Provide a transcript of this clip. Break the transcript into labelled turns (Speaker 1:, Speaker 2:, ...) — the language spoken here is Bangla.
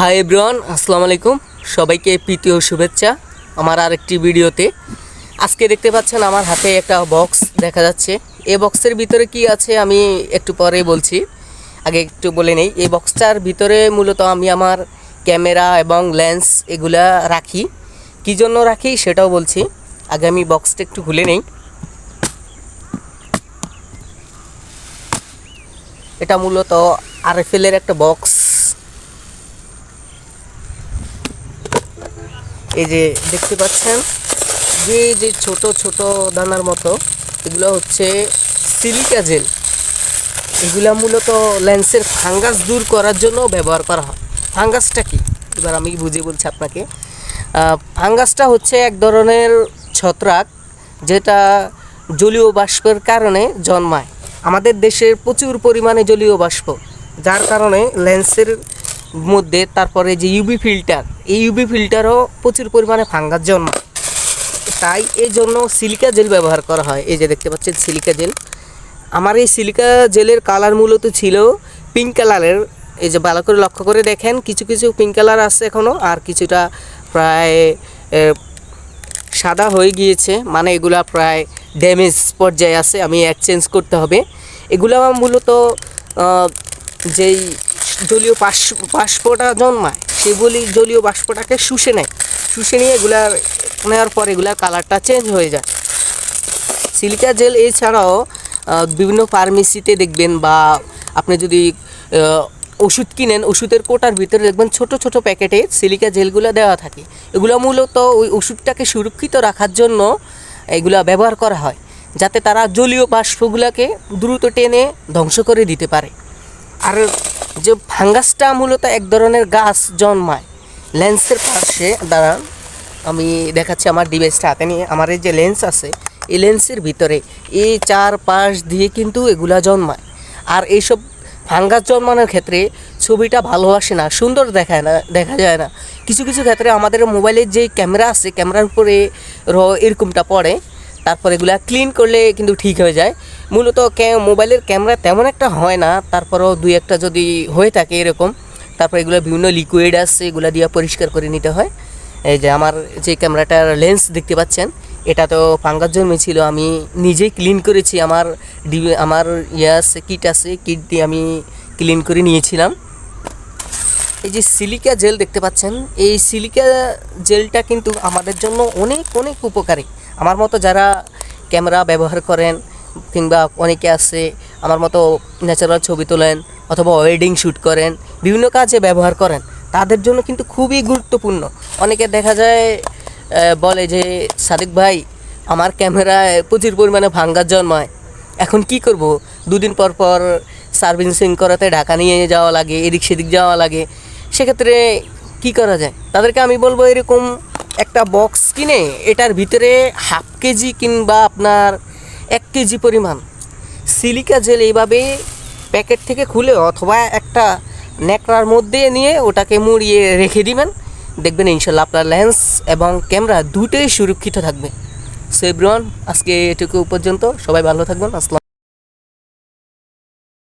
Speaker 1: হাই এভরিওয়ান, আসসালামু আলাইকুম। সবাইকে প্রীতি ও শুভেচ্ছা আমার আরেকটি ভিডিওতে। আজকে দেখতে পাচ্ছেন আমার হাতে একটা বক্স দেখা যাচ্ছে। এই বক্সের ভিতরে কি আছে আমি একটু পরে বলছি। আগে একটু বলে নেই। এই বক্সটার ভিতরে মূলত আমি আমার ক্যামেরা এবং লেন্স এগুলা রাখি। কী জন্য রাখি সেটাও বলছি। আগে আমি বক্সটা একটু খুলে নেই। এটা মূলত আরএফএলের একটা বক্স। এই যে দেখতে পাচ্ছেন, যে যে ছোট ছোট দানার মতো, এগুলো হচ্ছে সিলিকা জেল। এগুলা মূলত লেন্সের ফাঙ্গাস দূর করার জন্য ব্যবহার করা হয়। ফাঙ্গাসটা কি? এবার আমি বুঝিয়ে বলছি আপনাকে। ফাঙ্গাসটা হচ্ছে এক ধরনের ছত্রাক যেটা জলীয় বাষ্পের কারণে জন্মায়। আমাদের দেশের প্রচুর পরিমাণে জলীয় বাষ্প, যার কারণে লেন্সের মধ্যে তারপরে যে ইউবি ফিল্টার এই ইউবি ফিল্টারও প্রচুর পরিমাণে ফাঙ্গাস জন্মায়। তাই এই জন্য সিলিকা জেল ব্যবহার করা হয়। এই যে দেখতে পাচ্ছেন সিলিকা জেল আমার এই সিলিকা জেলের কালার মূলত ছিল পিঙ্ক কালারের এই যে ভালো করে লক্ষ্য করে দেখেন, কিছু কিছু পিঙ্ক কালার আছে এখনও আর কিছুটা প্রায় সাদা হয়ে গিয়েছে। মানে এগুলা প্রায় ড্যামেজ পর্যায়ে আছে, আমি এক্সচেঞ্জ করতে হবে। এগুলো আমার মূলত যেই জলীয় বাষ্প, বাষ্পটা জন্মায়। সেগুলি জলীয় বাষ্পটাকে শুষে নেয়। শুষে নিয়ে এগুলার নেওয়ার পর এগুলার কালারটা চেঞ্জ হয়ে যায়। সিলিকা জেল এছাড়াও বিভিন্ন ফার্মেসিতে দেখবেন বা আপনি যদি ওষুধ কিনেন, ওষুধের কোটার ভিতরে দেখবেন ছোট ছোট প্যাকেটে সিলিকা জেলগুলো দেওয়া থাকে। এগুলো মূলত ওই ওষুধটাকে সুরক্ষিত রাখার জন্য এগুলা ব্যবহার করা হয়, যাতে তারা জলীয় বাষ্পগুলোকে দ্রুত টেনে ধ্বংস করে দিতে পারে। আর যে ফাঙ্গাসটা মূলত এক ধরনের গাছ জন্মায়। লেন্সের পাশে, দাঁড়ান, আমি দেখাচ্ছি আমার ডিভাইসটা হাতে নিয়ে। আমার এই যে লেন্স আছে, এই লেন্সের ভিতরে এই চার পাশ দিয়ে কিন্তু এগুলা জন্মায়। আর এইসব ফাঙ্গাস জন্মানোর ক্ষেত্রে ছবিটা ভালো আসে না, সুন্দর দেখায় না, দেখা যায় না। কিছু কিছু ক্ষেত্রে আমাদের মোবাইলের যে ক্যামেরা আছে, ক্যামেরার উপরে র এরকমটা পড়ে। তারপর এগুলো ক্লিন করলে কিন্তু ঠিক হয়ে যায়। মূলত মোবাইলের ক্যামেরা তেমন একটা হয় না, তারপরও দুই একটা যদি হয়ে থাকে এরকম, তারপর এগুলো বিভিন্ন লিকুইড আছে, এগুলো দিয়ে পরিষ্কার করে নিতে হয়। এই যে আমার যে ক্যামেরাটার লেন্স দেখতে পাচ্ছেন এটা তো ফাঙ্গাস জন্মেছিল, আমি নিজেই ক্লিন করেছি, আমার ডিবি আমার ইয়ে আছে কিট আছে কিট দিয়ে আমি ক্লিন করে নিয়েছিলাম। এই যে সিলিকা জেল দেখতে পাচ্ছেন, এই সিলিকা জেলটা কিন্তু আমাদের জন্য অনেক অনেক উপকারী। আমার মতো যারা ক্যামেরা ব্যবহার করেন কিংবা অনেকে আছে, আমার মতো ন্যাচারাল ছবি তোলেন অথবা ওয়েডিং শ্যুট করেন, বিভিন্ন কাজে ব্যবহার করেন, তাদের জন্য কিন্তু খুবই গুরুত্বপূর্ণ। অনেকে দেখা যায় বলে যে, সাদিক ভাই, আমার ক্যামেরায় প্রচুর পরিমাণে ভাঙ্গার জন্মায়, এখন কি করব? দুদিন পর পর সার্ভিসিং করাতে ঢাকা নিয়ে যাওয়া লাগে, এদিক সেদিক যাওয়া লাগে। সেক্ষেত্রে কি করা যায়? তাদেরকে আমি বলব এরকম একটা বক্স কিনে এটার ভিতরে হাফ কেজি কিংবা আপনার এক কেজি পরিমাণ সিলিকা জেল এইভাবে প্যাকেট থেকে খুলে অথবা একটা ন্যাকড়ার মধ্যে নিয়ে ওটাকে মুড়িয়ে রেখে দিবেন। দেখবেন ইনশাল্লাহ আপনার লেন্স এবং ক্যামেরা দুটোই সুরক্ষিত থাকবে। সো এভরিওয়ান আজকে এটুকু পর্যন্ত। সবাই ভালো থাকবেন। আসসালাম